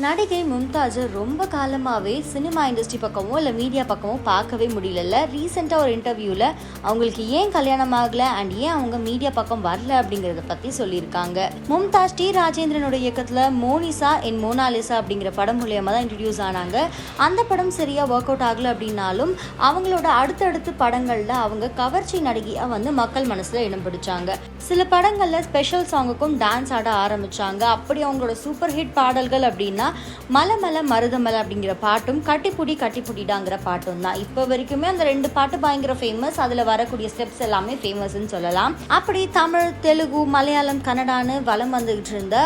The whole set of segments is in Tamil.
நடிகை மும்தாஜை ரொம்ப காலமாகவே சினிமா இண்டஸ்ட்ரி பக்கமோ இல்லை மீடியா பக்கமோ பார்க்கவே முடியல ரீசெண்டாக ஒரு இன்டர்வியூவில் அவங்களுக்கு ஏன் கல்யாணம் ஆகலை அண்ட் ஏன் அவங்க மீடியா பக்கம் வரல அப்படிங்கிறத பற்றி சொல்லியிருக்காங்க. மும்தாஜ் டி ராஜேந்திரனோட இயக்கத்தில் மோனிசா என் மோனாலிசா அப்படிங்கிற படம் மூலியமாக தான் இன்ட்ரடியூஸ் ஆனாங்க. அந்த படம் சரியாக ஒர்க் அவுட் ஆகலை அப்படின்னாலும் அவங்களோட அடுத்தடுத்து படங்களில் அவங்க கவர்ச்சி நடிகையாக வந்து மக்கள் மனசில் இடம் பிடிச்சாங்க. சில படங்களில் ஸ்பெஷல் சாங்குக்கும் டான்ஸ் ஆட ஆரம்பித்தாங்க அப்படி அவங்களோட சூப்பர் ஹிட் பாடல்கள் அப்படின்னா மலை மலை மருதமலை அப்படிங்கிற பாட்டும் கட்டிப்புடி கட்டிப்புடிடாங்கிற பாட்டும் தான். இப்போ வரைக்குமே அந்த ரெண்டு பாட்டு பயங்கர ஃபேமஸ் அதில் வரக்கூடிய ஸ்டெப்ஸ் எல்லாமே ஃபேமஸ்ன்னு சொல்லலாம். அப்படி தமிழ் தெலுங்கு மலையாளம் கன்னடான்னு வலம் வந்துகிட்டு இருந்த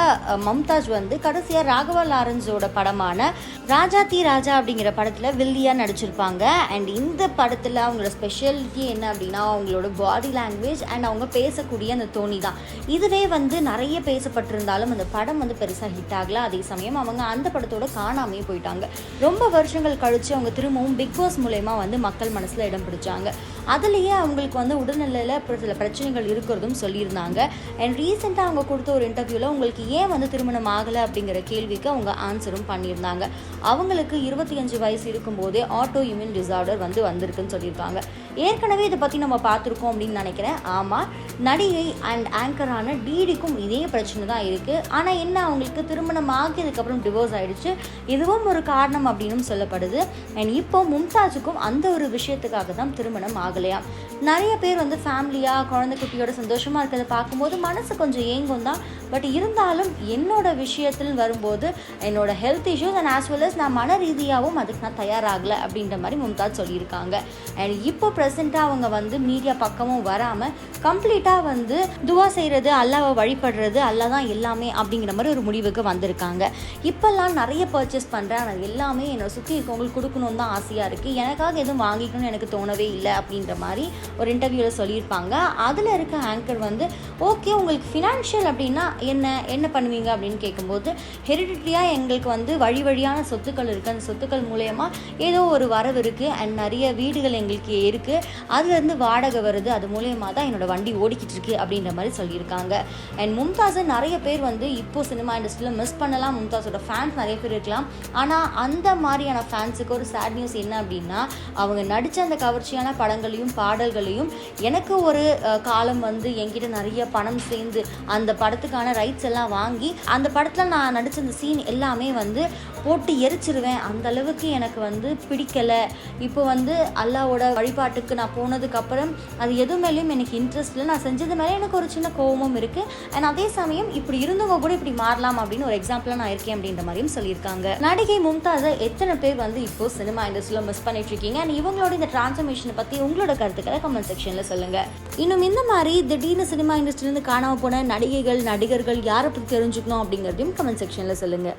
மம்தாஜ் வந்து கடைசியாக ராகவா லாரன்ஸோட படமான ராஜா தி ராஜா அப்படிங்கிற படத்தில் வில்லியாக நடிச்சிருப்பாங்க. அண்ட் இந்த படத்தில் அவங்களோட ஸ்பெஷாலிட்டி என்ன அப்படின்னா அவங்களோட பாடி லாங்குவேஜ் அண்ட் அவங்க பேசக்கூடிய அந்த தோனி தான். இதுவே வந்து நிறைய பேசப்பட்டிருந்தாலும் அந்த படம் வந்து பெருசாக ஹிட் ஆகல. அதே சமயம் அவங்க அந்த படத்தோட காணாமே போயிட்டாங்க. ரொம்ப வருஷங்கள் கழிச்சு அவங்க திரும்பவும் பிக் பாஸ் மூலயமா வந்து மக்கள் மனசில் இடம் பிடிச்சாங்க. அதுலேயே அவங்களுக்கு வந்து உடல்நிலையில் சில பிரச்சனைகள் இருக்கிறதும் சொல்லியிருந்தாங்க. அண்ட் ரீசெண்டாக அவங்க கொடுத்த ஒரு இன்டர்வியூவில் உங்களுக்கு ஏன் வந்து திருமணம் ஆகலை அப்படிங்கிற கேள்விக்கு அவங்க ஆன்சரும் பண்ணியிருந்தாங்க. அவங்களுக்கு இருபத்தி அஞ்சு வயசு இருக்கும்போதே ஆட்டோ இம்யூன் டிசார்டர் வந்து வந்திருக்குன்னு சொல்லியிருக்காங்க. ஏற்கனவே இதை பற்றி நம்ம பார்த்துருக்கோம் அப்படின்னு நினைக்கிறேன். ஆமாம் நடிகை அண்ட் ஆங்கரான டிடிக்கும் இதே பிரச்சனை தான் இருக்குது ஆனால் என்ன அவங்களுக்கு திருமணம் ஆகியதுக்கப்புறம் டிவோர்ஸ் ஆயிடுச்சு. இதுவும் ஒரு காரணம் அப்படின்னு சொல்லப்படுது. அண்ட் இப்போ மும்தாஜுக்கும் அந்த ஒரு விஷயத்துக்காக தான் திருமணம் ஆகலையாம் நிறைய பேர் வந்து ஃபேமிலியாக குழந்தை குட்டியோட சந்தோஷமாக இருக்கிறத பார்க்கும்போது மனசு கொஞ்சம் ஏங்கும் தான். பட் இருந்தாலும் என்னோட விஷயத்தில் வரும்போது என்னோட health issues and as well as நான் மன ரீதியாகவும் அதுக்கு நான் தயாராகலை அப்படின்ற மாதிரி மும்தாஜ் சொல்லியிருக்காங்க. அண்ட் இப்போ ப்ரெசெண்ட்டாக அவங்க வந்து மீடியா பக்கமும் வராமல் கம்ப்ளீட்டாக வந்து துவா செய்கிறது அல்லாவை வழிபடுறது அல்லா தான் எல்லாமே அப்படிங்கிற மாதிரி ஒரு முடிவுக்கு வந்திருக்காங்க. இப்போ இப்போல்லாம் நிறைய பர்ச்சேஸ் பண்ணுறேன் ஆனால் எல்லாமே என்னை சுற்றி இருக்கவங்களுக்கு கொடுக்கணும்னு தான் ஆசையாக இருக்குது எனக்காக எதுவும் வாங்கிக்கணும்னு எனக்கு தோணவே இல்லை அப்படின்ற மாதிரி ஒரு இன்டர்வியூவில் சொல்லியிருப்பாங்க. அதில் இருக்க ஆங்கர் வந்து ஓகே உங்களுக்கு ஃபினான்ஷியல் அப்படின்னா என்ன? என்ன பண்ணுவீங்க? அப்படின்னு கேட்கும்போது ஹெரிடிட்ரியாக எங்களுக்கு வந்து வழி வழியான சொத்துக்கள் இருக்குது அந்த சொத்துக்கள் மூலயமா ஏதோ ஒரு வரவு இருக்குது அண்ட் நிறைய வீடுகள் எங்களுக்கு இருக்குது அதுலேருந்து வாடகை வருது. அது மூலயமா தான் என்னோட வண்டி ஓடிக்கிட்டு இருக்குது அப்படின்ற மாதிரி சொல்லியிருக்காங்க. அண்ட் மும்தாஸை நிறைய பேர் வந்து இப்போ சினிமா இண்டஸ்ட்ரியில் மிஸ் பண்ணலாம். மும்தாஸோட ஃபேன் ஃபேன்ஸ் நிறைய பேர் இருக்கலாம். ஆனால் அந்த மாதிரியான ஃபேன்ஸுக்கு ஒரு சேட் நியூஸ் என்ன அப்படின்னா அவங்க நடித்த அந்த கவர்ச்சியான படங்களையும் பாடல்களையும் எனக்கு ஒரு காலம் வந்து என்கிட்ட நிறைய பணம் சேர்ந்து அந்த படத்துக்கான ரைட்ஸ் எல்லாம் வாங்கி அந்த படத்தில் நான் நடித்த அந்த சீன் எல்லாமே வந்து போட்டு எரிச்சிருவேன். அந்த அளவுக்கு எனக்கு வந்து பிடிக்கலை. இப்போ வந்து அல்லாவோட வழிபாட்டுக்கு நான் போனதுக்கப்புறம் அது எது மேலேயும் எனக்கு இன்ட்ரெஸ்ட் இல்லை. நான் செஞ்சது மேலே எனக்கு ஒரு சின்ன கோபமும் இருக்குது அண்ட் அதே சமயம் இப்படி இருந்தவங்க கூட இப்படி மாறலாம் அப்படின்னு ஒரு எக்ஸாம்பிளாக நான் இருக்கேன் அப்படின்ற மாதிரியும் சொல்லியிருக்காங்க. நடிகை மும்தாஸை எத்தனை பேர் வந்து இப்போ சினிமா இண்டஸ்ட்ரியில் மிஸ் பண்ணிட்டு இருக்கீங்க அண்ட் இவங்களோட இந்த டிரான்ஸ்ஃபர்மேஷனை பற்றி உங்களோட கருத்துக்களை கமெண்ட் செக்ஷனில் சொல்லுங்கள் இன்னும் இந்த மாதிரி திடீர்னு சினிமா இண்டஸ்ட்ரியிலேருந்து காணாமல் போன நடிகைகள் நடிகர்கள் யாரை பற்றி தெரிஞ்சுக்கணும் அப்படிங்கிறதையும் கமெண்ட் செக்ஷனில் சொல்லுங்கள்